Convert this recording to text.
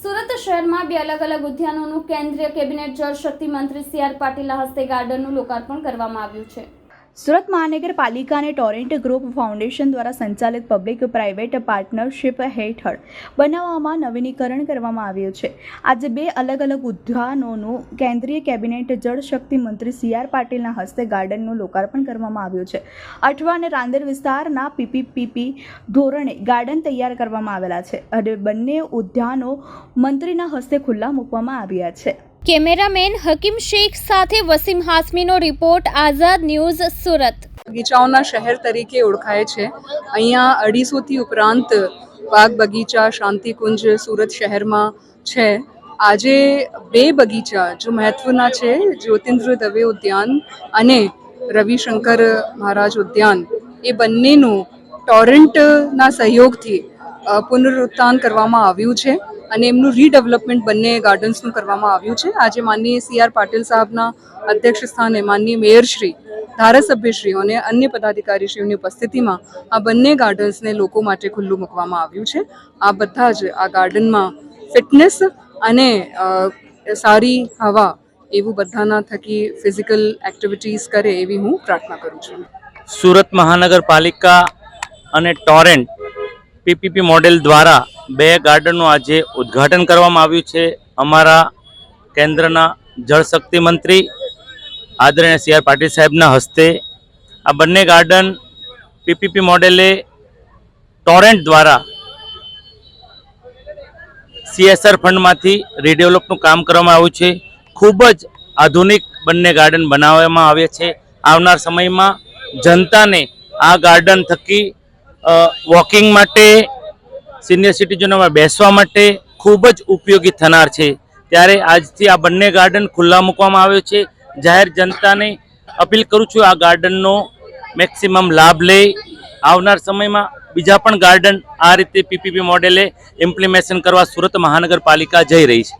સુરત શહેરમાં બે અલગ અલગ ઉદ્યાનોનું કેન્દ્રીય કેબિનેટ જળ શક્તિ મંત્રી સી આર પાટીલ હસ્તે ગાર્ડનનું લોકાર્પણ કરવામાં આવ્યું છે. સુરત મહાનગરપાલિકા અને ટોરેન્ટ ગ્રુપ ફાઉન્ડેશન દ્વારા સંચાલિત પબ્લિક પ્રાઇવેટ પાર્ટનરશિપ હેઠળ બનાવવામાં નવીનીકરણ કરવામાં આવ્યું છે. આજે બે અલગ અલગ ઉદ્યાનોનું કેન્દ્રીય કેબિનેટ જળશક્તિ મંત્રી સી આર પાટીલના હસ્તે ગાર્ડનનું લોકાર્પણ કરવામાં આવ્યું છે. અઠવા અને રાંદેર વિસ્તારના પીપીપીપી ધોરણે ગાર્ડન તૈયાર કરવામાં આવેલા છે અને બંને ઉદ્યાનો મંત્રીના હસ્તે ખુલ્લા મૂકવામાં આવ્યા છે. કેમેરામેન હકીમ શેખ સાથે વસીમ હાસમીનો રિપોર્ટ, આઝાદ ન્યૂઝ, સુરત. બગીચાઓના શહેર તરીકે ઓળખાય છે. અહીંયા અઢીસોથી ઉપરાંત બાગ બગીચા, શાંતિકુંજ સુરત શહેરમાં છે. આજે બે બગીચા જો મહત્વના છે, જ્યોતિન્દ્ર દવે ઉદ્યાન અને રવિશંકર મહારાજ ઉદ્યાન. એ બંનેનું ટોરેન્ટના સહયોગથી પુનરુત્થાન કરવામાં આવ્યું છે. અને એમનું રીડેવલપમેન્ટ બંને ગાર્ડન્સનું કરવામાં આવ્યું છે. આજે માનનીય સી આર પાટીલ સાહેબના અધ્યક્ષ સ્થાને માનનીય મેયરશ્રી ધારાસભ્યશ્રીઓ અને અન્ય પદાધિકારીશ્રીઓની ઉપસ્થિતિમાં આ બંને ગાર્ડન્સને લોકો માટે ખુલ્લું મૂકવામાં આવ્યું છે. આ બધા જ આ ગાર્ડનમાં ફિટનેસ અને સારી હવા એવું બધાના થકી ફિઝિકલ એક્ટિવિટીઝ કરે એવી હું પ્રાર્થના કરું છું. સુરત મહાનગરપાલિકા અને ટોરેન્ટ પીપીપી મોડેલ દ્વારા બે ગાર્ડનનું આજે ઉદ્ઘાટન કરવામાં આવ્યું છે. અમારા કેન્દ્રના જળશક્તિ મંત્રી આદરણીય સી આર પાટીલ સાહેબના હસ્તે આ બંને ગાર્ડન પીપીપી મોડેલે ટોરેન્ટ દ્વારા સીએસઆર ફંડમાંથી રીડેવલપનું કામ કરવામાં આવ્યું છે. ખૂબ જ આધુનિક બંને ગાર્ડન બનાવવામાં આવ્યા છે. આવનાર સમયમાં જનતાને આ ગાર્ડન થકી વોકિંગ માટે સિનિયર સિટીઝનોમાં બેસવા માટે ખૂબ જ ઉપયોગી થનાર છે. ત્યારે આજથી આ બંને ગાર્ડન ખુલ્લા મૂકવામાં આવ્યો છે. જાહેર જનતાને અપીલ કરું છું આ ગાર્ડનનો મેક્સિમમ લાભ લે. આવનાર સમયમાં બીજા પણ ગાર્ડન આ રીતે પીપીપી મોડેલે ઇમ્પ્લિમેશન કરવા સુરત મહાનગરપાલિકા જઈ રહી છે.